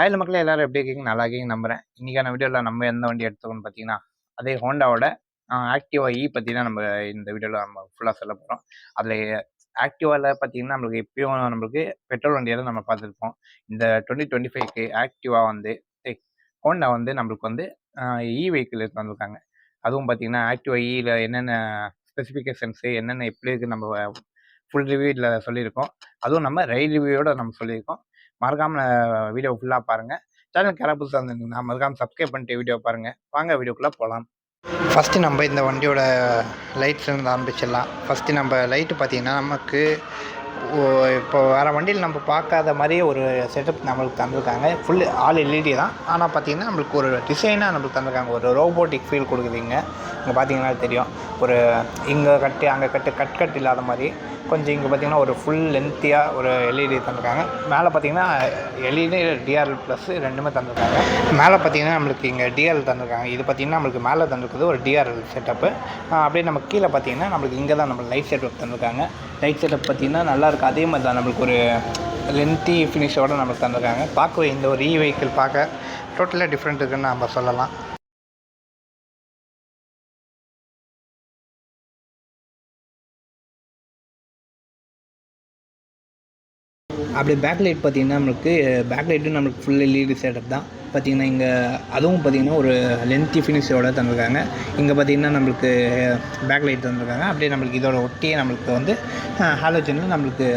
அதில் மக்களே எல்லாரும் எப்படி இருக்கீங்க? நல்லா இருக்கீங்க நம்புறேன். இன்றைக்கான வீடியோவில் நம்ம எந்த வண்டி எடுத்துக்கோன்னு பார்த்தீங்கன்னா அதே ஹோண்டாவோட ஆக்டிவா இ e பற்றி தான் நம்ம இந்த வீடியோவில் நம்ம ஃபுல்லாக சொல்ல போகிறோம் அதில் ஆக்டிவாவில் பார்த்தீங்கன்னா நம்மளுக்கு எப்பயும் நம்மளுக்கு பெட்ரோல் வண்டியை தான் நம்ம பார்த்துருப்போம். இந்த டுவெண்ட்டி டுவெண்ட்டி ஃபைவ்க்கு ஆக்டிவா வந்து ஹோண்டா வந்து நம்மளுக்கு வந்து இ வெஹிக்கிள் எடுத்து வந்திருக்காங்க. அதுவும் பார்த்தீங்கன்னா ஆக்டிவா இயில் என்னென்ன ஸ்பெசிஃபிகேஷன்ஸு என்னென்ன எப்படி இருக்குது நம்ம ஃபுல் ரிவ்யூவில் சொல்லியிருக்கோம். அதுவும் நம்ம ரயில் ரிவ்யூவோட நம்ம சொல்லியிருக்கோம். மறக்காமல் வீடியோ ஃபுல்லாக பாருங்கள் சேனல் யாராவது புதுசாக இருந்திருந்தீங்கன்னா மறக்காமல் சப்ஸ்கிரைப் பண்ணிட்டு வீடியோ பாருங்கள் வாங்க வீடியோக்குள்ளே போகலாம் ஃபஸ்ட்டு நம்ம இந்த வண்டியோட லைட்ஸ்லேருந்து ஆரம்பிச்சிடலாம். ஃபஸ்ட்டு நம்ம லைட்டு பார்த்தீங்கன்னா நமக்கு இப்போ வேறு வண்டியில் நம்ம பார்க்காத மாதிரியே ஒரு செட்டப் நம்மளுக்கு தந்திருக்காங்க. ஃபுல் ஆல் எல்இடி தான். ஆனால் பார்த்தீங்கன்னா நம்மளுக்கு ஒரு டிசைனாக நம்மளுக்கு தந்திருக்காங்க. ஒரு ரோபோட்டிக் ஃபீல் கொடுக்குதுங்க இங்கே. பார்த்தீங்கன்னா தெரியும். ஒரு இங்கே கட்டு அங்கே கட்டு கட் கட் இல்லாத மாதிரி. கொஞ்சம் இங்கே பார்த்தீங்கன்னா ஒரு ஃபுல் லென்த்தியாக ஒரு எல்இடி தந்திருக்காங்க. மேலே பார்த்தீங்கன்னா எல்இடி டிஆர்எல் ப்ளஸ் ரெண்டுமே தந்திருக்காங்க. மேலே பார்த்தீங்கன்னா நம்மளுக்கு இங்கே டிஆர்எல் தந்திருக்காங்க. இது பார்த்தீங்கன்னா நம்மளுக்கு மேலே தந்திருக்குது. ஒரு டிஆர்எல் செட்டப்பு அப்படியே நம்ம கீழே பார்த்தீங்கன்னா நம்மளுக்கு இங்கே தான் நம்மளுக்கு லைட் செட்டப் தந்திருக்காங்க. லைட் செட்டப் பார்த்தீங்கன்னா நல்லா நல்லாயிருக்கும் அதே மாதிரி தான் நம்மளுக்கு ஒரு லென்த்தி ஃபினிஷோட நம்மளுக்கு தந்திருக்காங்க. பார்க்கவே இந்த ஒரு இ வெஹிக்கிள் பார்க்க டோட்டலாக டிஃப்ரெண்ட் இருக்குன்னு நம்ம சொல்லலாம். அப்படி பேக் லைட் பார்த்தீங்கன்னா நம்மளுக்கு பேக் லைட்டும் நம்மளுக்கு ஃபுல் எல்இடி செட்டப் தான். பார்த்தீங்கன்னா இங்கே அதுவும் பார்த்தீங்கன்னா ஒரு லென்த்தி ஃபினிஷோட தந்திருக்காங்க. இங்கே பார்த்தீங்கன்னா நம்மளுக்கு பேக் லைட் தந்திருக்காங்க. அப்படியே நம்மளுக்கு இதோட ஒட்டியே நம்மளுக்கு வந்து ஹாலோஜனில் நம்மளுக்கு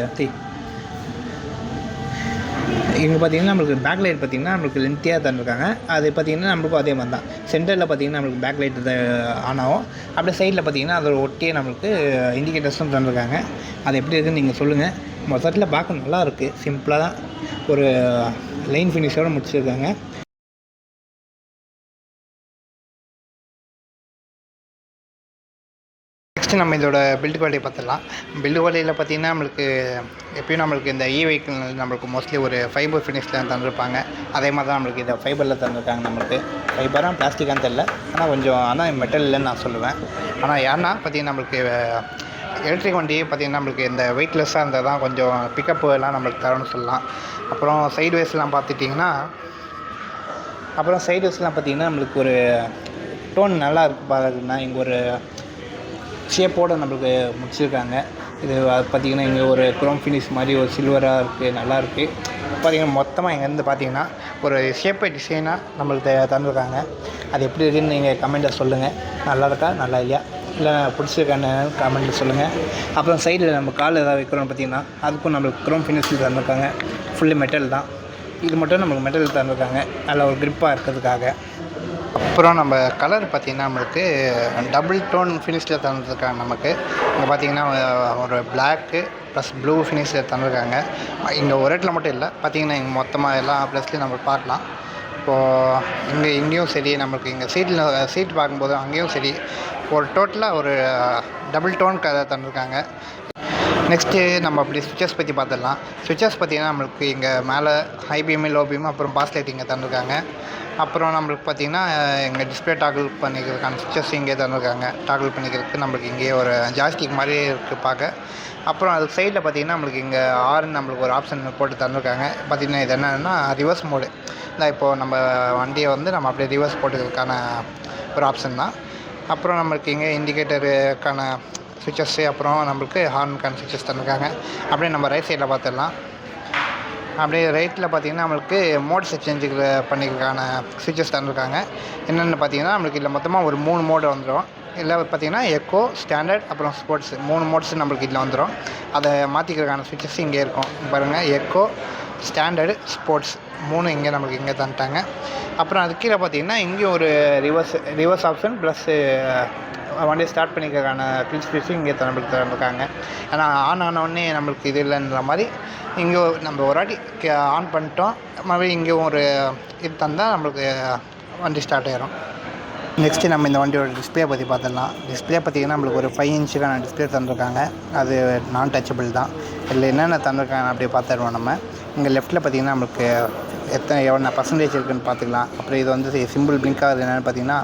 இங்கே பார்த்தீங்கன்னா நம்மளுக்கு பேக் லைட் பார்த்தீங்கன்னா நம்மளுக்கு லென்த்தியாக தந்திருக்காங்க. அது பார்த்தீங்கன்னா நம்மளுக்கும் அதே மாதிரி தான். சென்டரில் பார்த்தீங்கன்னா நம்மளுக்கு பேக் லைட் ஆன் ஆகும் அப்படியே சைடில் பார்த்தீங்கன்னா அதோட ஒட்டியே நம்மளுக்கு இண்டிகேட்டர்ஸும் தந்திருக்காங்க. அது எப்படி இருக்குன்னு நீங்கள் சொல்லுங்கள் மொத்தத்தில் பார்க்க நல்லா இருக்குது சிம்பிளாக தான். ஒரு லைன் ஃபினிஷோடு முடிச்சிருக்காங்க. நெக்ஸ்ட்டு நம்ம இதோட பில்டு குவாலிட்டி பார்த்துடலாம். பில்டு குவாலிட்டியில் பார்த்தீங்கன்னா நம்மளுக்கு எப்பயும் நம்மளுக்கு இந்த இ வெஹிக்கிள் நம்மளுக்கு மோஸ்ட்லி ஒரு ஃபைபர் ஃபினிஷில் தந்துருப்பாங்க. அதே மாதிரி தான் நம்மளுக்கு இதை ஃபைபரில் தந்துருக்காங்க நம்மளுக்கு. ஃபைபராக பிளாஸ்டிக்கான்னு தெரில ஆனால் கொஞ்சம் ஆனால் மெட்டல் இல்லைன்னு நான் சொல்லுவேன். ஆனால் ஏன்னா பார்த்தீங்கன்னா நம்மளுக்கு எலக்ட்ரிக் வண்டி பார்த்திங்கன்னா நம்மளுக்கு இந்த வெயிட்லெஸ்ஸாக இருந்தால் தான் கொஞ்சம் பிக்கப்பு எல்லாம் நம்மளுக்கு தரணும்னு சொல்லலாம். அப்புறம் சைடு வேஸ்லாம் பார்த்துட்டிங்கன்னா அப்புறம் சைடு வேஸ்லாம் பார்த்திங்கன்னா நம்மளுக்கு ஒரு டோன் நல்லா இருக்குது பார்க்குறதுனா இங்கே ஒரு ஷேப்போடு நம்மளுக்கு முடிச்சிருக்காங்க. இது பார்த்திங்கன்னா இங்கே ஒரு குரோம் ஃபினிஷ் மாதிரி ஒரு சில்வராக இருக்குது நல்லா இருக்குது பார்த்திங்கன்னா மொத்தமாக இங்கேருந்து பார்த்தீங்கன்னா ஒரு ஷேப்பை டிசைனாக நம்மளுக்கு தந்துருக்காங்க. அது எப்படி இருக்குன்னு நீங்கள் கமெண்ட்டை சொல்லுங்கள் நல்லா இருக்கா? நல்லா இல்லையா? இல்லை பிடிச்சிருக்கான கமெண்ட்டில் சொல்லுங்கள் அப்புறம் சைடில் நம்ம கால் எதாவது வைக்கிறோம் பார்த்திங்கன்னா அதுக்கும் நம்மளுக்கு க்ரோம் ஃபினிஷில் தந்திருக்காங்க. ஃபுல்லு மெட்டல் தான். இது மட்டும் நம்மளுக்கு மெட்டல் தந்திருக்காங்க. நல்ல ஒரு க்ரிப்பாக இருக்கிறதுக்காக. அப்புறம் நம்ம கலர் பார்த்திங்கன்னா நம்மளுக்கு டபுள் டோன் ஃபினிஷில் தந்துருக்காங்க நமக்கு. இங்கே பார்த்தீங்கன்னா ஒரு பிளாக்கு ப்ளஸ் ப்ளூ ஃபினிஷில் தந்துருக்காங்க. இங்கே ஒரு இடத்துல மட்டும் இல்லை. பார்த்தீங்கன்னா இங்கே மொத்தமாக எல்லா ப்ளஸ்லேயும் நம்ம பார்க்கலாம். இப்போது இங்கே இங்கேயும் சரி நம்மளுக்கு இங்கே சீட்டில் சீட் பார்க்கும்போது அங்கேயும் சரி ஒரு டோட்டலாக ஒரு டபுள் டோன் கதை தந்திருக்காங்க. நெக்ஸ்ட்டு நம்ம அப்படி சுவிச்சஸ் பற்றி பார்த்துடலாம். சுவிச்சஸ் பார்த்தீங்கன்னா நம்மளுக்கு இங்கே மேலே ஹை பீமு லோ பீமு அப்புறம் பாஸ் லைட் இங்கே தந்திருக்காங்க. அப்புறம் நம்மளுக்கு பார்த்தீங்கன்னா இங்கே டிஸ்பிளே டாக்கிள் பண்ணிக்கிறதுக்கான சுவிச்சஸ் இங்கே தந்துருக்காங்க. டாக்கிள் பண்ணிக்கிறதுக்கு நம்மளுக்கு இங்கேயே ஒரு ஜாஸ்டிக் மாதிரி இருக்குது பார்க்க. அப்புறம் அது சைடில் பார்த்தீங்கன்னா நம்மளுக்கு இங்கே ஆறுன்னு நம்மளுக்கு ஒரு ஆப்ஷன் போட்டு தந்துருக்காங்க. பார்த்தீங்கன்னா இது என்னென்னா ரிவர்ஸ் மோடு இல்லை இப்போது நம்ம வண்டியை வந்து நம்ம அப்படியே ரிவர்ஸ் போட்டுக்கிறதுக்கான ஒரு ஆப்ஷன் தான். அப்புறம் நம்மளுக்கு இங்கே இண்டிகேட்டருக்கான சுவிச்சஸ்ஸு அப்புறம் நம்மளுக்கு ஹார்னுக்கான சுவிச்சஸ் தந்திருக்காங்க. அப்படியே நம்ம ரைட் சைடில் பார்த்துடலாம். அப்படியே ரைட்டில் பார்த்தீங்கன்னா நம்மளுக்கு மோட்ஸ் சேஞ்சுக்கு பண்ணிக்கிறதுக்கான ஃபீச்சர்ஸ் தந்துருக்காங்க. என்னென்னு பார்த்தீங்கன்னா நம்மளுக்கு இதில் மொத்தமாக ஒரு மூணு மோடு வந்துடும் இதில் பார்த்தீங்கன்னா எக்கோ ஸ்டாண்டர்ட் அப்புறம் ஸ்போர்ட்ஸ் மூணு மோட்ஸ் நம்மளுக்கு இதில் வந்துடும் அதை மாற்றிக்கிறதுக்கான ஃபீச்சர்ஸ் இங்கே இருக்கும். பாருங்கள் எக்கோ ஸ்டாண்டர்டு ஸ்போர்ட்ஸ் மூணு இங்கே நம்மளுக்கு இங்கே தந்துட்டாங்க. அப்புறம் அது கீழே பார்த்தீங்கன்னா இங்கேயும் ஒரு ரிவர்ஸ் ரிவர்ஸ் ஆப்ஷன் ப்ளஸ்ஸு வண்டியை ஸ்டார்ட் பண்ணிக்கிறதுக்கான கிளிச் ஸ்பீஸும் இங்கே நம்மளுக்கு தந்துருக்காங்க. ஏன்னா ஆன் ஆனவுடனே நம்மளுக்கு இது இல்லைன்ற மாதிரி இங்கே நம்ம ஒரு வாட்டி ஆன் பண்ணிட்டோம். மறுபடியும் இங்கே ஒரு இது தந்தால் நம்மளுக்கு வண்டி ஸ்டார்ட் ஆயிரும். நெக்ஸ்ட்டு நம்ம இந்த வண்டியோட டிஸ்பிளே பற்றி பார்த்துடலாம். டிஸ்பிளே பார்த்தீங்கன்னா நம்மளுக்கு ஒரு ஃபைவ் இன்ச்சுக்கான டிஸ்பிளே தந்திருக்காங்க. அது நான் டச்சபிள் தான். இதில் என்னென்ன தந்திருக்காங்க அப்படியே பார்த்துருவோம் நம்ம. இங்கே லெஃப்ட்டில் பார்த்தீங்கன்னா நம்மளுக்கு எத்தனை எவ்வளோ பர்சன்டேஜ் இருக்குன்னு பார்த்துக்கலாம். அப்புறம் இது வந்து சிம்பிள் பிளிங்க் ஆகுது என்னென்னு பார்த்தீங்கன்னா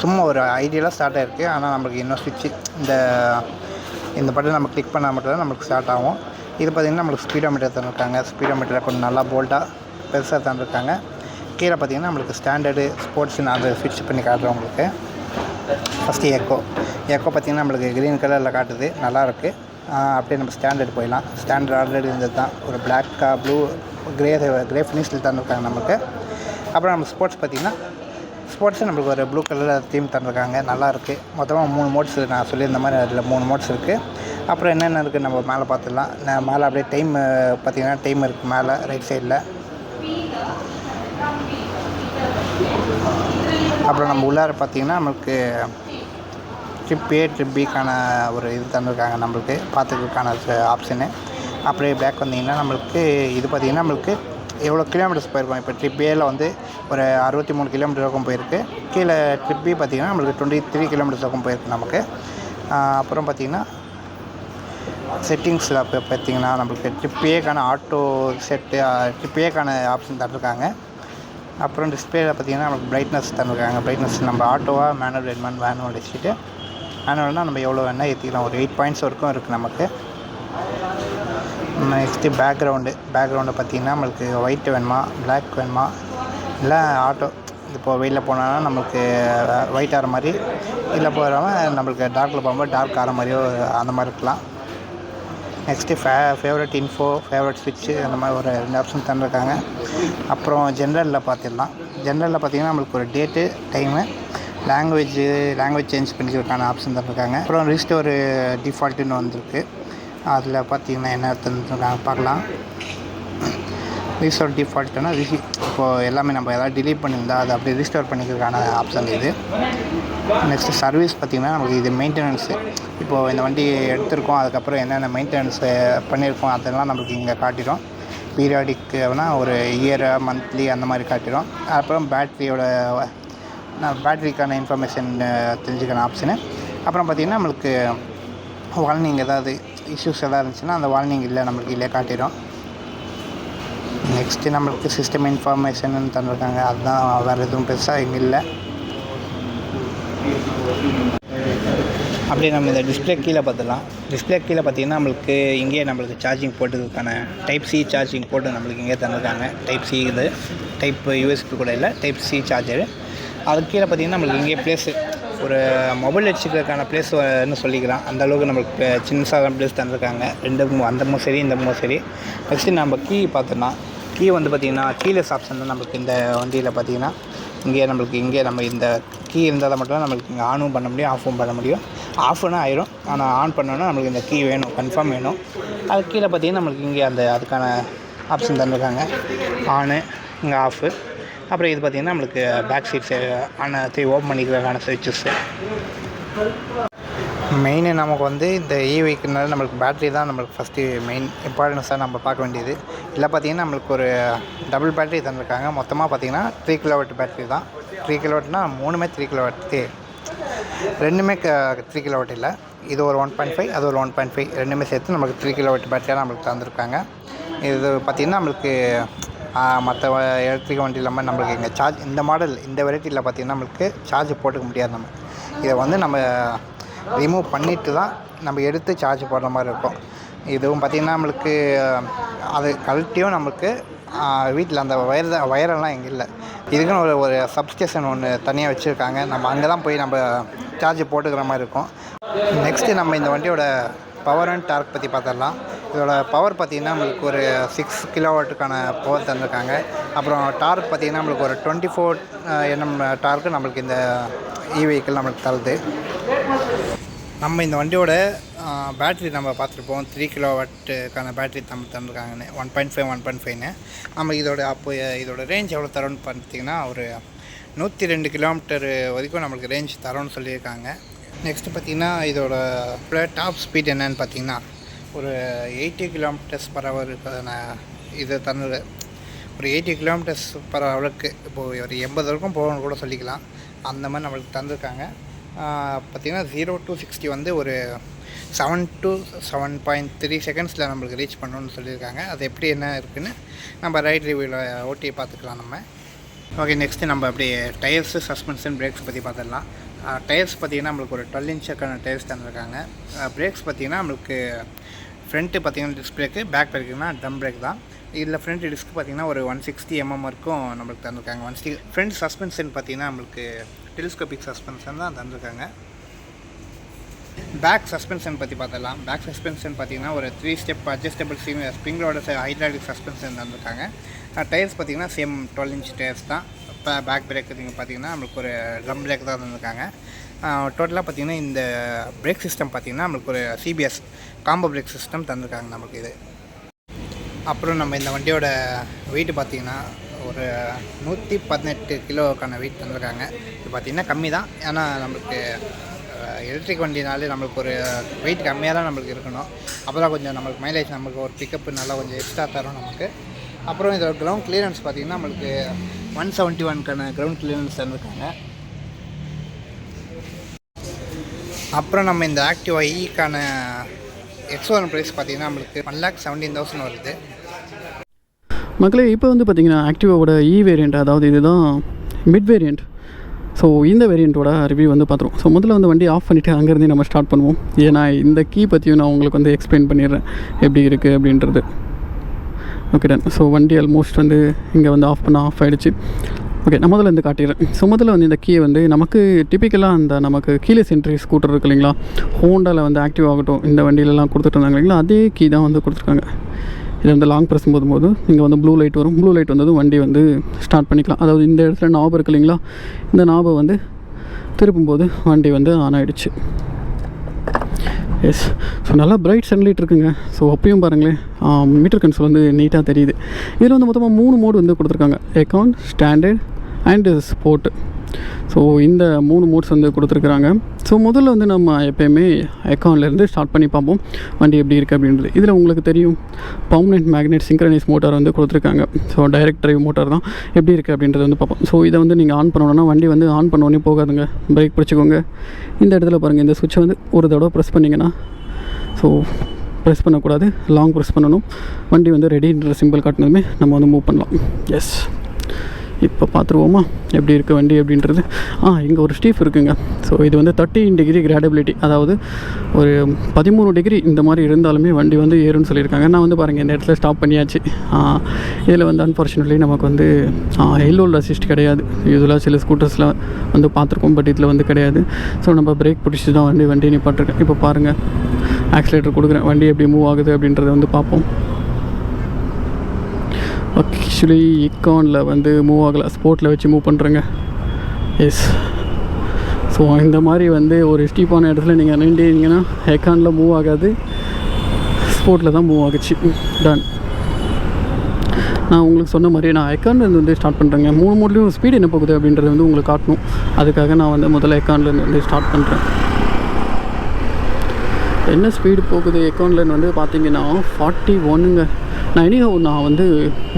சும்மா ஒரு ஐடியலாக ஸ்டார்ட் ஆகிருக்கு ஆனால் நம்மளுக்கு இன்னும் ஸ்விட்ச்சு இந்த இந்த பட்டன் நம்ம கிளிக் பண்ணால் மட்டும் தான் நம்மளுக்கு ஸ்டார்ட் ஆகும். இது பார்த்திங்கன்னா நம்மளுக்கு ஸ்பீடோ மீட்டர் தந்திருக்காங்க. ஸ்பீடோமீட்டரை கொஞ்சம் நல்லா போல்ட்டாக பெருசாக தந்துருக்காங்க. கீழே பார்த்தீங்கன்னா நம்மளுக்கு ஸ்டாண்டர்டு ஸ்போர்ட்ஸ்னு அதை ஸ்விட்ச் பண்ணி காட்டுறோம் உங்களுக்கு. ஃபஸ்ட்டு எக்கோ எக்கோ பார்த்தீங்கன்னா நம்மளுக்கு க்ரீன் கலரில் காட்டுது. நல்லாயிருக்கு அப்படியே நம்ம ஸ்டாண்டர்ட் போயிடலாம். ஸ்டாண்டர்ட் ஆல்ரெடி இருந்தது தான் ஒரு பிளாக்கா ப்ளூ கிரே கிரே ஃபினிஷில் தந்துருக்காங்க நமக்கு. அப்புறம் நம்ம ஸ்போர்ட்ஸ் பார்த்திங்கன்னா ஸ்போர்ட்ஸு நம்மளுக்கு ஒரு ப்ளூ கலரில் தீம் தந்துருக்காங்க. நல்லாயிருக்கு மொத்தமாக மூணு மோட்ஸ் நான் சொல்லியிருந்த மாதிரி அதில் மூணு மோட்ஸ் இருக்குது அப்புறம் என்னென்ன இருக்குது நம்ம மேலே பார்த்துடலாம். நான் மேலே அப்படியே டைம் பார்த்திங்கன்னா டைம் இருக்குது மேலே ரைட் சைடில் அப்புறம் நம்ம உள்ளார பார்த்திங்கன்னா நமக்கு ட்ரிப் ஏ ட்ரிப் பிக்கான ஒரு இது தந்துருக்காங்க நம்மளுக்கு. பார்த்துக்கிறதுக்கான ஆப்ஷனு அப்படியே பேக் வந்தீங்கன்னா நம்மளுக்கு இது பார்த்திங்கன்னா நம்மளுக்கு எவ்வளோ கிலோமீட்டர்ஸ் போயிருக்கோம். இப்போ ட்ரிப்பேயில் வந்து ஒரு அறுபத்தி மூணு கிலோமீட்டர் வரைக்கும் போயிருக்கு. கீழே ட்ரிப்பி பார்த்திங்கன்னா நம்மளுக்கு டுவெண்ட்டி த்ரீ கிலோமீட்டர்ஸ் வரைக்கும் போயிருக்கு நமக்கு. அப்புறம் பார்த்திங்கன்னா செட்டிங்ஸில் இப்போ பார்த்தீங்கன்னா நம்மளுக்கு ட்ரிப்பேக்கான ஆட்டோ செட்டு ட்ரிப்பேக்கான ஆப்ஷன் தந்துருக்காங்க. அப்புறம் டிஸ்பிளேல பார்த்தீங்கன்னா நமக்கு பிரைட்னஸ் தந்திருக்காங்க. பிரைட்னஸ் நம்ம ஆட்டோவாக மேனுவல் வேணுமான்னு மேனுவல் வச்சுட்டு மேனுவல்னால் நம்ம எவ்வளோ வேணால் ஏற்றிக்கலாம் ஒரு எயிட் பாயிண்ட்ஸ் வரைக்கும் இருக்குது நமக்கு. நெக்ஸ்ட்டு பேக்ரவுண்டு பேக்ரவுண்டை பார்த்தீங்கன்னா நம்மளுக்கு ஒயிட் வேணுமா பிளாக் வேணுமா? இல்லை ஆட்டோ இப்போ வெயிலில் போனோன்னா நம்மளுக்கு ஒயிட் ஆகிற மாதிரி இல்லை போகிறவன் நம்மளுக்கு டார்க்கில் போகும்போது டார்க் ஆகிற மாதிரியோ அந்த மாதிரி இருக்கலாம். நெக்ஸ்ட்டு ஃபே ஃபேவரட் இன்ஃபோ ஃபேவரட் ஸ்விட்ச்சு அந்த மாதிரி ஒரு ரெண்டு ஆப்ஷன் தந்துருக்காங்க. அப்புறம் ஜென்ரலில் பார்த்துடலாம். ஜென்ரலில் பார்த்தீங்கன்னா நம்மளுக்கு ஒரு date time language language change பண்ணிக்கிறதுக்கான option தந்துருக்காங்க. அப்புறம் ரிஸ்ட் ஒரு டிஃபால்ட்டுன்னு வந்திருக்கு. அதில் பார்த்தீங்கன்னா என்ன தந்துருக்காங்க பார்க்கலாம். ரீஸ்டோர் டிஃபால்ட்னா ரிசி இப்போது எல்லாமே நம்ம எதாவது டிலீட் பண்ணியிருந்தா அதை அப்படியே ரீஸ்டோர் பண்ணிக்கிறதுக்கான ஆப்ஷன் இது. நெக்ஸ்ட்டு சர்வீஸ் பார்த்திங்கன்னா நமக்கு இது மெயின்டெனன்ஸு இப்போது இந்த வண்டி எடுத்திருக்கோம் அதுக்கப்புறம் என்னென்ன மெயின்டெனன்ஸ் பண்ணியிருக்கோம் அதெல்லாம் நம்மளுக்கு இங்கே காட்டிடும். பீரியாடிக்குனா ஒரு இயர் மந்த்லி அந்த மாதிரி காட்டிடும். அப்புறம் பேட்ரியோட பேட்ரிக்கான இன்ஃபர்மேஷன் தெரிஞ்சுக்கிற ஆப்ஷனு அப்புறம் பார்த்திங்கன்னா நம்மளுக்கு வார்னிங் ஏதாவது இஷ்யூஸ் எதாவது இருந்துச்சுன்னா அந்த வார்னிங் இல்லை நம்மளுக்கு இல்லையே காட்டிடும். நெக்ஸ்ட்டு நம்மளுக்கு சிஸ்டம் இன்ஃபர்மேஷன் தந்துருக்காங்க. அதுதான் வேறு எதுவும் பெருசாக இங்கே இல்லை. அப்படியே நம்ம இந்த டிஸ்பிளே கீழே பார்த்துடலாம். டிஸ்பிளே கீழே பார்த்தீங்கன்னா நம்மளுக்கு இங்கேயே நம்மளுக்கு சார்ஜிங் போட்டதுக்கான டைப் சி சார்ஜிங் போட்டு நம்மளுக்கு இங்கே தந்துருக்காங்க. டைப் சி இது. டைப் யூஎஸ்பி கூட இல்லை. டைப் சி சார்ஜரு அதுக்கு கீழே பார்த்தீங்கன்னா நம்மளுக்கு இங்கே ப்ளேஸு ஒரு மொபைல் வச்சுக்கிறதுக்கான ப்ளேஸ்னு சொல்லிக்கலாம். அந்த அளவுக்கு நம்மளுக்கு சின்னசாக ப்ளேஸ் தந்திருக்காங்க. ரெண்டு அந்த மூணு சரி இந்த சரி. நெக்ஸ்ட்டு நம்ம கீ பார்த்தோன்னா கீ வந்து பார்த்திங்கன்னா கீலெஸ் ஆப்ஷன் தான் நம்மளுக்கு இந்த வண்டியில் பார்த்தீங்கன்னா இங்கே நம்மளுக்கு இங்கே நம்ம இந்த கீ இருந்தால் மட்டும் நம்மளுக்கு இங்கே ஆனும் பண்ண முடியும் ஆஃபும் பண்ண முடியும். ஆஃப்னா ஆயிரும். ஆனால் ஆன் பண்ணோன்னா நம்மளுக்கு இந்த கீ வேணும் கன்ஃபார்ம் வேணும். அது கீழே பார்த்தீங்கன்னா நம்மளுக்கு இங்கே அந்த அதுக்கான ஆப்ஷன் தந்திருக்காங்க. ஆனு இங்கே ஆஃபு அப்புறம் இது பார்த்திங்கன்னா நம்மளுக்கு பேக் சீட்ஸு ஆன த்ரீ ஓப்பன் பண்ணிக்கிறதுக்கான சுவிச்சஸ்ஸு மெயின் நமக்கு வந்து இந்த இ வெஹிக்கிள்னால நம்மளுக்கு பேட்ரி தான் நம்மளுக்கு ஃபஸ்ட்டு மெயின் இம்பார்ட்டன்ஸாக நம்ம பார்க்க வேண்டியது. இல்லை பார்த்தீங்கன்னா நம்மளுக்கு ஒரு டபுள் பேட்டரி தந்திருக்காங்க. மொத்தமாக பார்த்தீங்கன்னா த்ரீ கிலோவாட் பேட்டரி தான். த்ரீ கிலோவாட்னா மூணுமே த்ரீ கிலோவாட் ரெண்டுமே த்ரீ கிலோவாட் இல்லை. இது ஒரு ஒன் பாயிண்ட் ஃபைவ் அது ஒரு ஒன் பாயிண்ட் ஃபைவ் ரெண்டுமே சேர்த்து நமக்கு த்ரீ கிலோவாட் பேட்டரியாக நம்மளுக்கு தந்திருக்காங்க. இது பார்த்திங்கன்னா நம்மளுக்கு மற்ற எலக்ட்ரிக் வண்டி இல்லாமல் நம்மளுக்கு இங்கே சார்ஜ் இந்த மாடல் இந்த வெரைட்டியில் பார்த்திங்கன்னா நம்மளுக்கு சார்ஜ் போட்டுக்க முடியாது நம்ம. இதை வந்து நம்ம ரிமூவ் பண்ணிட்டு தான் நம்ம எடுத்து சார்ஜ் போடுற மாதிரி இருக்கும். இதுவும் பார்த்திங்கன்னா நம்மளுக்கு அது கழட்டியும் நம்மளுக்கு வீட்டில் அந்த வயர் வயரெல்லாம் எங்கே இல்லை. இதுக்குன்னு ஒரு ஒரு சப்ஸ்டேஷன் ஒன்று தனியாக வச்சுருக்காங்க. நம்ம அங்கே தான் போய் நம்ம சார்ஜ் போட்டுக்கிற மாதிரி இருக்கும். நெக்ஸ்ட்டு நம்ம இந்த வண்டியோட பவர் அண்ட் டார்க் பற்றி பார்த்துடலாம் இதோட பவர் பார்த்திங்கன்னா நம்மளுக்கு ஒரு சிக்ஸ் கிலோவாட்டுக்கான பவர் தந்திருக்காங்க. அப்புறம் டார்க் பார்த்திங்கன்னா நம்மளுக்கு ஒரு டுவெண்ட்டி ஃபோர் என்எம் டார்க்கு நம்மளுக்கு இந்த இ வெஹிக்கிள் நம்மளுக்கு தருது. நம்ம இந்த வண்டியோட பேட்ரி நம்ம பார்த்துருப்போம். த்ரீ கிலோ வாட்டுக்கான பேட்ரி நம்ம தந்துருக்காங்கன்னு. One point five one point ஃபைவ்னு நம்ம இதோட அப்போ இதோட ரேஞ்ச் எவ்வளோ தரோன்னு பார்த்தீங்கன்னா ஒரு நூற்றி ரெண்டு கிலோமீட்டர் வரைக்கும் நம்மளுக்கு ரேஞ்ச் தரோன்னு சொல்லியிருக்காங்க. நெக்ஸ்ட்டு பார்த்திங்கன்னா இதோட டாப் ஸ்பீட் என்னன்னு பார்த்தீங்கன்னா ஒரு எயிட்டி கிலோமீட்டர்ஸ் பர் நான் இதை தன்னோட ஒரு எயிட்டி கிலோமீட்டர்ஸ் பர் ஹவருக்கு இப்போது ஒரு எண்பது வரைக்கும் போகணும்னு கூட சொல்லிக்கலாம். அந்த மாதிரி நம்மளுக்கு தந்திருக்காங்க. பார்த்திங்கன்னா ஜீரோ டு சிக்ஸ்டி வந்து ஒரு seven to seven point three செகண்ட்ஸில் நம்மளுக்கு ரீச் பண்ணணும்னு சொல்லியிருக்காங்க. அது எப்படி என்ன இருக்குதுன்னு நம்ம ரைட் ரிவியூவில் ஓட்டி பார்த்துக்கலாம் நம்ம. ஓகே நெக்ஸ்ட்டு நம்ம அப்படியே டயர்ஸு சஸ்பென்ஷன் பிரேக்ஸ் பற்றி பார்த்துடலாம். டயர்ஸ் பார்த்திங்கன்னா நம்மளுக்கு ஒரு டுவெல் இன்ச்சுக்கான டயர்ஸ் தந்துருக்காங்க. பிரேக்ஸ் பார்த்திங்கன்னா நம்மளுக்கு ஃப்ரண்ட்டு பார்த்திங்கன்னா டிஸ்க் பிரேக்கு பேக் பிரேக்குனா ட்ரம் பிரேக் தான். இதில் ஃப்ரண்ட் டிஸ்க் பார்த்தீங்கன்னா ஒரு ஒன் சிக்ஸ்டி எம்எம் வரைக்கும் நம்மளுக்கு தந்திருக்காங்க. ஒன் சிக்ஸ் ஃப்ரண்ட் சஸ்பென்ஷன் பார்த்தீங்கன்னா நம்மளுக்கு டெலிஸ்கோபிக் சஸ்பென்ஷன் தான் தந்திருக்காங்க. பேக் சஸ்பென்ஷன் பற்றி பார்த்தலாம் பேக் சஸ்பென்ஷன் பார்த்தீங்கன்னா ஒரு த்ரீ ஸ்டெப் அட்ஜஸ்டபிள் ஸ்ப்ரிங் ஸ்ப்ரிங்கோட ஹைட்ராலிக் சஸ்பென்ஷன் தந்திருக்காங்க. டயர்ஸ் பார்த்தீங்கன்னா சேம் டுவெல் இன்ச் டயர்ஸ் தான். இப்போ பேக் பிரேக் நீங்கள் பார்த்தீங்கன்னா நம்மளுக்கு ஒரு ட்ரம் பிரேக் தான் தந்திருக்காங்க. டோட்டலாக பார்த்தீங்கன்னா இந்த பிரேக் சிஸ்டம் பார்த்தீங்கன்னா நம்மளுக்கு ஒரு சிபிஎஸ் காம்போ பிரேக் சிஸ்டம் தந்திருக்காங்க நம்மளுக்கு இது. அப்புறம் நம்ம இந்த வண்டியோட வெயிட் பார்த்தீங்கன்னா ஒரு நூற்றி பதினெட்டு கிலோக்கான வெயிட் தந்திருக்காங்க. இது பார்த்திங்கன்னா கம்மி தான். ஏன்னா நம்மளுக்கு எலக்ட்ரிக் வண்டினாலே நம்மளுக்கு ஒரு வெயிட் கம்மியாக தான் நம்மளுக்கு இருக்கணும். அப்போ தான் கொஞ்சம் நம்மளுக்கு மைலேஜ் நம்மளுக்கு ஒரு பிக்கப்பு நல்லா கொஞ்சம் எக்ஸ்ட்ரா தரும் நமக்கு. அப்புறம் இதோட கிரவுண்ட் கிளியரன்ஸ் பார்த்திங்கன்னா நம்மளுக்கு ஒன் செவன்ட்டி ஒன்க்கான கிரவுண்ட் கிளியரன்ஸ் தந்துருக்காங்க. அப்புறம் நம்ம இந்த ஆக்டிவ் ஐக்கான எக்ஸோரன் ப்ரைஸ் பார்த்தீங்கன்னா நம்மளுக்கு ஒன் லேக் செவன்டீன் தௌசண்ட் வருது. மக்களே இப்போ வந்து பார்த்தீங்கன்னா ஆக்டிவாவோட இ வேரியண்ட் அதாவது இதுதான் மிட் வேரியண்ட் ஸோ இந்த வேரியண்ட்டோட ரிவ்யூ வந்து பார்த்துருவோம். ஸோ முதல்ல வந்து வண்டி ஆஃப் பண்ணிவிட்டு அங்கேருந்தே நம்ம ஸ்டார்ட் பண்ணுவோம். ஏன்னா இந்த கீ பற்றியும் நான் உங்களுக்கு வந்து எக்ஸ்பிளைன் பண்ணிடுறேன். எப்படி இருக்குது அப்படின்றது. ஓகே டன் ஸோ வண்டி ஆல்மோஸ்ட் வந்து இங்கே வந்து ஆஃப் பண்ண ஆஃப் ஆகிடுச்சு ஓகே நான் முதல்ல வந்து காட்டிடுறேன். ஸோ முதல்ல வந்து இந்த கீ வந்து நமக்கு டிப்பிக்கலாக அந்த நமக்கு கீழே சென்ட்ரி ஸ்கூட்டர் இருக்கு இல்லைங்களா? ஹோண்டாவில் வந்து ஆக்டிவ் ஆகட்டும் இந்த வண்டியிலலாம் கொடுத்துட்டு இருந்தாங்க இல்லைங்களா? அதே கீ தான் வந்து கொடுத்துருக்காங்க. இது வந்து லாங் ப்ரெஸ் போதும்போது இங்கே வந்து ப்ளூ லைட் வரும். ப்ளூ லைட் வந்ததும் வண்டி வந்து ஸ்டார்ட் பண்ணிக்கலாம். அதாவது இந்த இடத்துல நாபம் இருக்கு இல்லைங்களா? இந்த நாபை வந்து திருப்பும்போது வண்டி வந்து ஆன் ஆகிடுச்சு எஸ் ஸோ நல்லா பிரைட் சன்லைட் இருக்குங்க. ஸோ அப்பயும் பாருங்களேன். மீட்டர் கன்சோல் வந்து நீட்டாக தெரியுது. இதில் வந்து மொத்தமாக மூணு மோடு வந்து கொடுத்துருக்காங்க. Econ standard and sport so இந்த மூணு மோட்ஸ் வந்து கொடுத்துருக்குறாங்க. ஸோ முதல்ல வந்து நம்ம எப்போயுமே அக்கௌண்ட்லேருந்து ஸ்டார்ட் பண்ணி பார்ப்போம். வண்டி எப்படி இருக்குது அப்படின்றது. இதில் உங்களுக்கு தெரியும். பர்மனெண்ட் மேக்னெட் சிங்க்ரனைஸ் மோட்டார் வந்து கொடுத்துருக்காங்க. ஸோ டைரக்ட் ட்ரைவ் மோட்டார் தான். எப்படி இருக்குது அப்படின்றத வந்து பார்ப்போம். ஸோ இதை வந்து நீங்கள் ஆன் பண்ணணும்னா வண்டி வந்து ஆன் பண்ணோடனே போகாதுங்க. பிரேக் பிடிச்சிக்கோங்க. இந்த இடத்துல பாருங்கள் இந்த சுவிட்சை வந்து ஒரு தடவை ப்ரெஸ் பண்ணிங்கன்னா ஸோ ப்ரெஸ் பண்ணக்கூடாது. லாங் ப்ரெஸ் பண்ணணும். வண்டி வந்து ரெடின்ற சிம்பிள் காட்டினதுமே நம்ம வந்து மூவ் பண்ணலாம். எஸ் இப்போ பார்த்துருவோமா? எப்படி இருக்குது வண்டி அப்படின்றது? ஆ இங்கே ஒரு ஸ்டீஃப் இருக்குங்க. ஸோ இது வந்து தேர்ட்டின் டிகிரி கிராடபிலிட்டி அதாவது ஒரு பதிமூணு டிகிரி இந்த மாதிரி இருந்தாலுமே வண்டி வந்து ஏறும்னு சொல்லியிருக்காங்க. நான் வந்து பாருங்கள் இந்த இடத்துல ஸ்டாப் பண்ணியாச்சு. இதில் வந்து அன்ஃபார்ச்சுனேட்லி நமக்கு வந்து எல்லோல் அசிஸ்ட் கிடையாது. யூஸ்வலாக சில ஸ்கூட்டர்ஸில் வந்து பார்த்துருக்கோம் பட் இதில் வந்து கிடையாது. ஸோ நம்ம பிரேக் பிடிச்சி தான் வண்டி வண்டி நிப்பாட்டிருக்கேன் இப்போ பாருங்கள் ஆக்சிலேட்டர் கொடுக்குறேன். வண்டி எப்படி மூவ் ஆகுது அப்படின்றத வந்து பார்ப்போம். ஆக்சுவலி இக்கானில் வந்து மூவ் ஆகலை. ஸ்போர்ட்டில் வச்சு மூவ் பண்ணுறேங்க எஸ் ஸோ இந்த மாதிரி வந்து ஒரு ஸ்டீப்பான இடத்துல நீங்கள் நின்றுனீங்கன்னா எக்கானில் மூவ் ஆகாது. ஸ்போர்ட்டில் தான் மூவ் ஆகுச்சு. டன் நான் உங்களுக்கு சொன்ன மாதிரி நான் எக்கான்லேருந்து வந்து ஸ்டார்ட் பண்ணுறேங்க மூணு மூணுலேயும் ஸ்பீடு என்ன போகுது அப்படின்றத வந்து உங்களுக்கு காட்டணும். அதுக்காக நான் வந்து முதல்ல எக்கான்லேருந்து வந்து ஸ்டார்ட் பண்ணுறேன் என்ன ஸ்பீடு போகுது எக்கான்லேருந்து வந்து பார்த்தீங்கன்னா ஃபார்ட்டி ஒன்னுங்க நான் இனி நான் வந்து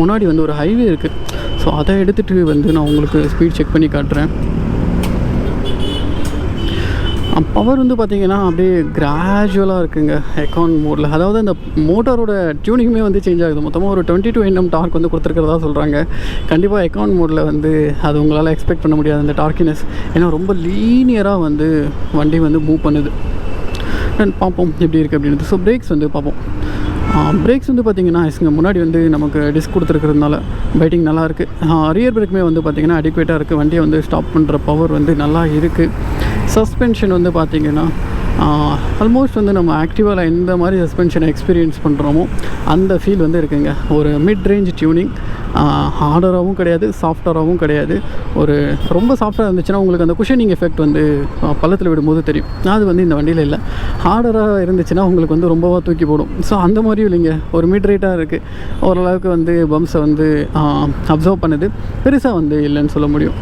முன்னாடி வந்து ஒரு ஹைவே இருக்குது ஸோ அதை எடுத்துகிட்டு வந்து நான் உங்களுக்கு ஸ்பீட் செக் பண்ணி காட்டுறேன். பவர் வந்து பார்த்திங்கன்னா அப்படியே கிராஜுவலாக இருக்குங்க. எக்கான் மோடில் அதாவது அந்த மோட்டாரோட டியூனிங்குமே வந்து சேஞ்ச் ஆகுது. மொத்தமாக ஒரு டுவெண்ட்டி டூ என்எம் டார்க் வந்து கொடுத்துருக்கிறதா சொல்கிறாங்க கண்டிப்பாக எக்கான் மோடில் வந்து அது உங்களால் எக்ஸ்பெக்ட் பண்ண முடியாது அந்த டார்க்கினஸ் ஏன்னா ரொம்ப லீனியராக வந்து வண்டி வந்து மூவ் பண்ணுது. அண்ட் பார்ப்போம் எப்படி இருக்குது அப்படின்றது ஸோ பிரேக்ஸ் வந்து பார்ப்போம். பிரேக்ஸ் வந்து பார்த்திங்கன்னா இங்கே முன்னாடி வந்து நமக்கு டிஸ்க் கொடுத்துருக்கிறதுனால பைட்டிங் நல்லா இருக்குது ரியர் பிரேக்குமே வந்து பார்த்திங்கன்னா அடிக்குவேட்டாக இருக்குது வண்டியை வந்து ஸ்டாப் பண்ணுற பவர் வந்து நல்லா இருக்குது சஸ்பென்ஷன் வந்து பார்த்திங்கன்னா ஆல்மோஸ்ட் வந்து நம்ம ஆக்டிவாவில் எந்த மாதிரி சஸ்பென்ஷனை எக்ஸ்பீரியன்ஸ் பண்ணுறோமோ அந்த ஃபீல் வந்து இருக்குங்க. ஒரு மிட் ரேஞ்ச் டியூனிங் ஹார்டராகவும் கிடையாது சாஃப்டராகவும் கிடையாது. ஒரு ரொம்ப சாஃப்டாக இருந்துச்சுன்னா உங்களுக்கு அந்த குஷனிங் எஃபெக்ட் வந்து பள்ளத்தில் விடும்போது தெரியும். அது வந்து இந்த வண்டியில் இல்லை. ஹார்டராக இருந்துச்சுன்னா உங்களுக்கு வந்து ரொம்பவாக தூக்கி போடும். ஸோ அந்த மாதிரியும் இல்லைங்க. ஒரு மிட் ரேட்டாக இருக்குது ஓரளவுக்கு வந்து பம்ப்ஸை வந்து அப்சர்வ் பண்ணுது. பெருசாக வந்து இல்லைன்னு சொல்ல முடியும்.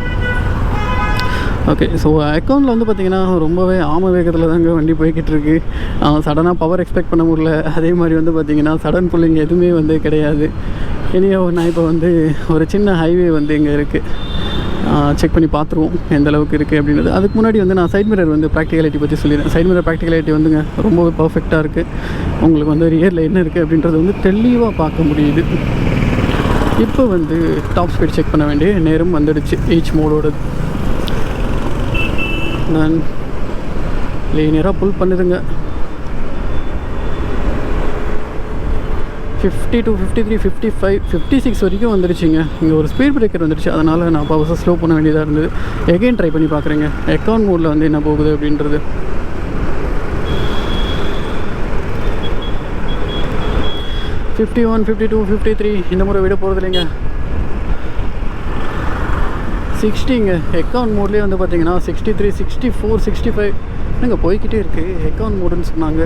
ஓகே ஸோ அக்கௌண்ட்டில் வந்து பார்த்திங்கன்னா ரொம்பவே ஆம வேகத்தில் தாங்க வண்டி போய்கிட்டு இருக்கு சடனாக பவர் எக்ஸ்பெக்ட் பண்ண முடியல. அதே மாதிரி வந்து பார்த்திங்கன்னா சடன் புல்லிங் எதுவுமே வந்து கிடையாது. இனியோ நான் இப்போ வந்து ஒரு சின்ன ஹைவே வந்து இங்கே இருக்குது செக் பண்ணி பார்த்துருவோம் எந்த அளவுக்கு இருக்குது அப்படின்றது. அதுக்கு முன்னாடி வந்து நான் சைட் மிரர் வந்து ப்ராக்டிகலிட்டி பற்றி சொல்லிடுறேன். சைட் மிரர் ப்ராக்டிகாலிட்டி வந்துங்க ரொம்பவே பர்ஃபெக்டாக இருக்குது உங்களுக்கு வந்து ரியரில் என்ன இருக்குது அப்படின்றது வந்து தெளிவாக பார்க்க முடியுது. இப்போ வந்து டாப் ஸ்பீட் செக் பண்ண வேண்டிய நேரம் வந்துடுச்சு. ஈச் மோடோடது நான் லீனியராக புல் பண்ணுதுங்க fifty two fifty three fifty five fifty six வரைக்கும் வந்துருச்சுங்க. இங்கே ஒரு ஸ்பீட் பிரேக்கர் வந்துருச்சு. அதனால் நான் பவர்ஸை ஸ்லோ பண்ண வேண்டியதாக இருந்தது. எகைன் ட்ரை பண்ணி பார்க்குறேங்க அக்கௌண்ட் மோடில் வந்து என்ன போகுது அப்படின்றது. Fifty one fifty two fifty three இந்த முறை விட போகிறது இல்லைங்க சிக்ஸ்டிங்க எக்கான் மோட்லேயே வந்து பார்த்தீங்கன்னா sixty three sixty four sixty five என்னங்க போய்கிட்டே இருக்குது எக்கான் மோடுன்னு சொன்னாங்க.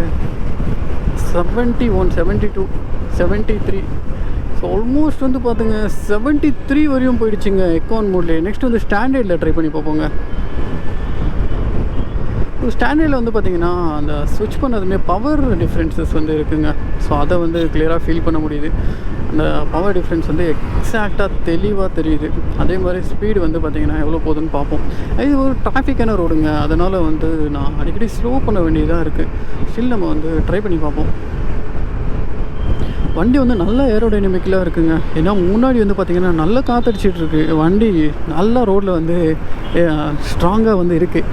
Seventy one seventy two seventy three so almost வந்து பார்த்துங்க செவன்ட்டி த்ரீ வரையும் போயிடுச்சுங்க அக்கௌண்ட் மோட்லேயே நெக்ஸ்ட் வந்து ஸ்டாண்டர்டில் ட்ரை பண்ணி பார்ப்போங்க. ஸ்டாண்டர்டில் வந்து பார்த்தீங்கன்னா அந்த ஸ்விட்ச் பண்ணதுமே பவர் டிஃப்ரென்சஸ் வந்து இருக்குங்க. ஸோ அதை வந்து கிளியராக ஃபீல் பண்ண முடியுது. அந்த பவர் டிஃப்ரென்ஸ் வந்து எக்ஸாக்டாக தெளிவாக தெரியுது. அதே மாதிரி ஸ்பீடு வந்து பார்த்திங்கன்னா எவ்வளோ போகுதுன்னு பார்ப்போம். இது ஒரு டிராஃபிக்கான ரோடுங்க அதனால் வந்து நான் அடிக்கடி ஸ்லோ பண்ண வேண்டியதாக இருக்குது ஸ்டில் நம்ம வந்து ட்ரை பண்ணி பார்ப்போம். வண்டி வந்து நல்ல ஏரோடைனமிக்கலாக இருக்குங்க. ஏன்னா முன்னாடி வந்து பார்த்திங்கன்னா நல்லா காத்தடிச்சிட்ருக்கு வண்டி நல்லா ரோட்டில் வந்து ஸ்ட்ராங்காக வந்து இருக்குது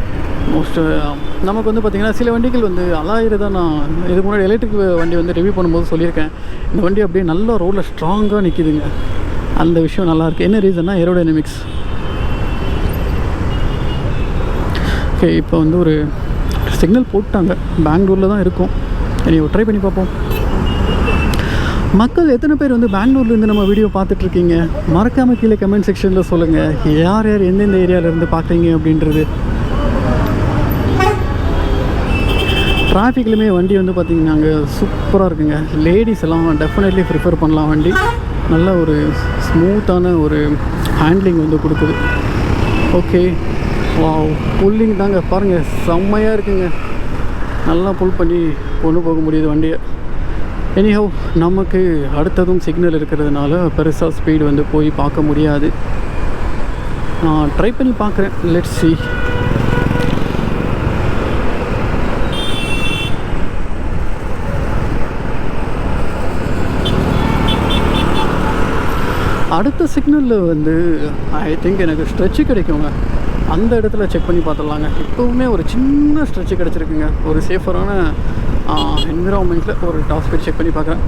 மோஸ்ட் uh, நமக்கு வந்து பார்த்திங்கன்னா சில வண்டிகள் வந்து அலாயிரம் தான் நான் இதுக்கு முன்னாடி எலக்ட்ரிக் வண்டி வந்து ரிவ்யூ பண்ணும்போது சொல்லியிருக்கேன். இந்த வண்டி அப்படியே நல்ல ரோட்டில் ஸ்ட்ராங்காக நிற்கிதுங்க அந்த விஷயம் நல்லாயிருக்கு என்ன ரீசன்னா ஏரோடைனமிக்ஸ் ஓகே இப்போ வந்து ஒரு சிக்னல் போட்டாங்க. பெங்களூரில் தான் இருக்கும். இனி ட்ரை பண்ணி பார்ப்போம். மக்கள் எத்தனை பேர் வந்து பெங்களூர்லேருந்து நம்ம வீடியோ பார்த்துட்ருக்கீங்க? மறக்காமல் கீழே கமெண்ட் செக்ஷனில் சொல்லுங்கள் யார் யார் எந்தெந்த ஏரியாவிலேருந்து பார்க்குறீங்க அப்படின்றது. டிராஃபிக்லையுமே வண்டி வந்து பார்த்திங்கன்னா அங்கே சூப்பராக இருக்குங்க. லேடிஸ் எல்லாம் டெஃபினெட்லி ப்ரிஃபர் பண்ணலாம் வண்டி. நல்ல ஒரு ஸ்மூத்தான ஒரு ஹேண்ட்லிங் வந்து கொடுக்குது. ஓகே வாவ் புல்லிங் தாங்க. பாருங்கள் செம்மையாக இருக்குங்க. நல்லா புல் பண்ணி கொண்டு போக முடியுது வண்டியை. எனிஹவ் நமக்கு அடுத்ததும் சிக்னல் இருக்கிறதுனால பெருசாக ஸ்பீடு வந்து போய் பார்க்க முடியாது. நான் ட்ரை பண்ணி பார்க்குறேன். லெட்ஸ் சி அடுத்த சிக்னலில் வந்து ஐ திங்க் எனக்கு ஸ்ட்ரெச்சு கிடைக்குங்க. அந்த இடத்துல செக் பண்ணி பார்த்துடலாங்க. இப்போவுமே ஒரு சின்ன ஸ்ட்ரெச்சு கிடச்சிருக்குங்க. ஒரு சேஃபரான என்விரான்மெண்ட்டில் ஒரு டாஸ் போய் செக் பண்ணி பார்க்குறேன்.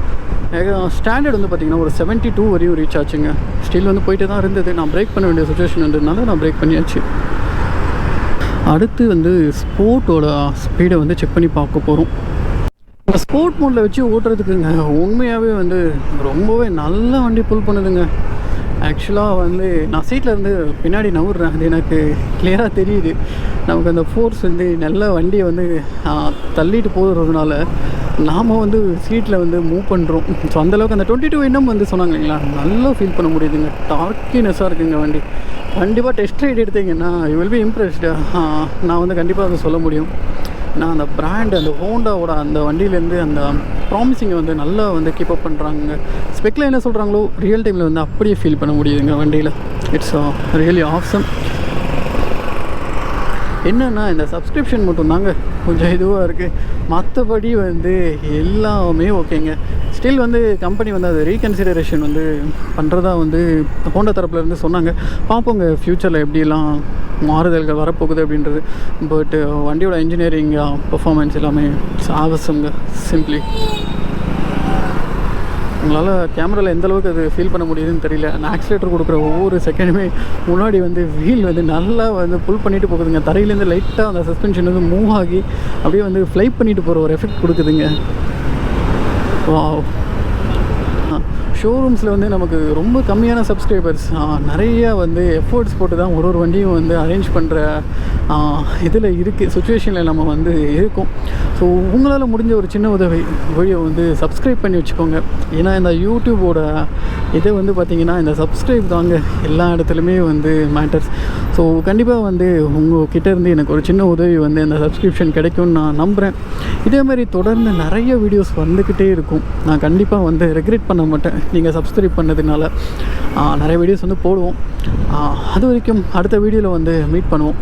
ஸ்டாண்டர்ட் வந்து பார்த்திங்கன்னா ஒரு செவன்ட்டி டூ வரையும் ரீச் ஆச்சுங்க. ஸ்டில் வந்து போயிட்டு தான் இருந்தது. நான் பிரேக் பண்ண வேண்டிய சுச்சுவேஷன் இருந்ததுனால நான் பிரேக் பண்ணியாச்சு. அடுத்து வந்து ஸ்போர்ட்டோட ஸ்பீடை வந்து செக் பண்ணி பார்க்க போகிறோம் இந்த ஸ்போர்ட் மோட்டில் வச்சு ஓட்டுறதுக்குங்க உண்மையாகவே வந்து ரொம்பவே நல்ல வண்டி புல் பண்ணுதுங்க. ஆக்சுவலாக வந்து நான் சீட்டில் இருந்து பின்னாடி நவுறேன் அது எனக்கு கிளியராக தெரியுது. நமக்கு அந்த ஃபோர்ஸ் வந்து நல்ல வண்டியை வந்து தள்ளிட்டு போகிறதுனால நாம் வந்து சீட்டில் வந்து மூவ் பண்ணுறோம் ஸோ அந்தளவுக்கு அந்த டுவெண்ட்டி டூ இன்னும் வந்து சொன்னாங்க இல்லைங்களா? நல்லா ஃபீல் பண்ண முடியுதுங்க. டார்க்கினஸ்ஸாக இருக்குங்க வண்டி. கண்டிப்பாக டெஸ்ட் ரைட் எடுத்தீங்கன்னா யூ வில் பி இம்ப்ரெஸ்டு நான் வந்து கண்டிப்பாக அதை சொல்ல முடியும். நான் அந்த பிராண்ட் அந்த ஹோண்டாவோட அந்த வண்டியிலேருந்து அந்த ப்ராமிசிங்கை வந்து நல்லா வந்து கீப் அப் பண்ணுறாங்க ஸ்பெக்கில் என்ன சொல்கிறாங்களோ ரியல் டைமில் வந்து அப்படியே ஃபீல் பண்ண முடியுதுங்க வண்டியில். இட்ஸ் ரியலி uh, ஆப்ஷன் என்னென்னா இந்த சப்ஸ்கிரிப்ஷன் மட்டும்தாங்க கொஞ்சம் இதுவாக இருக்குது மற்றபடி வந்து எல்லாமே ஓகேங்க. ஸ்டில் வந்து கம்பெனி வந்து அது ரீகன்சிடரேஷன் வந்து பண்ணுறதா வந்து ஹோண்டா தரப்புலேருந்து சொன்னாங்க. பார்ப்போங்க ஃப்யூச்சரில் எப்படிலாம் மாறுதல்கள் வரப்போகுது அப்படின்றது. பட் uh, வண்டியோட இன்ஜினியரிங் பர்ஃபார்மன்ஸ் uh, எல்லாமே ஆவசங்க சிம்பிளி உங்களால் கேமராவில் எந்த அளவுக்கு அது ஃபீல் பண்ண முடியுதுன்னு தெரியல. நான் ஆக்சிலேட்டர் கொடுக்குற ஒவ்வொரு செகண்டுமே முன்னாடி வந்து வீல் வந்து நல்லா வந்து புல் பண்ணிட்டு போகுதுங்க. தரையிலேருந்து லைட்டாக அந்த சஸ்பென்ஷன் வந்து மூவ் ஆகி அப்படியே வந்து ஃப்ளை பண்ணிட்டு போகிற ஒரு எஃபெக்ட் கொடுக்குதுங்க. வா ஷோரூம்ஸில் வந்து நமக்கு ரொம்ப கம்மியான சப்ஸ்கிரைபர்ஸ் நிறைய வந்து எஃபோர்ட்ஸ் போட்டு தான் ஒரு ஒரு வண்டியும் வந்து அரேஞ்ச் பண்ணுற இதில் இருக்குது சுச்சுவேஷனில் நம்ம வந்து இருக்கோம். ஸோ உங்களால் முடிஞ்ச ஒரு சின்ன உதவி வீடியோ வந்து சப்ஸ்கிரைப் பண்ணி வச்சுக்கோங்க. ஏன்னா இந்த யூடியூபோட இதை வந்து பார்த்திங்கன்னா இந்த சப்ஸ்கிரைப் தாங்க எல்லா இடத்துலையுமே வந்து மேட்டர்ஸ் ஸோ கண்டிப்பாக வந்து உங்கள் கிட்டேருந்து எனக்கு ஒரு சின்ன உதவி வந்து அந்த சப்ஸ்கிரிப்ஷன் கிடைக்கும்னு நான் நம்புகிறேன் இதே மாதிரி தொடர்ந்து நிறைய வீடியோஸ் வந்துக்கிட்டே இருக்கும். நான் கண்டிப்பாக வந்து ரெக்ரெட் பண்ண மாட்டேன். நீங்கள் சப்ஸ்கிரைப் பண்ணதுனால நிறைய வீடியோஸ் வந்து போடுவோம். அது வரைக்கும் அடுத்த வீடியோவில் வந்து மீட் பண்ணுவோம்.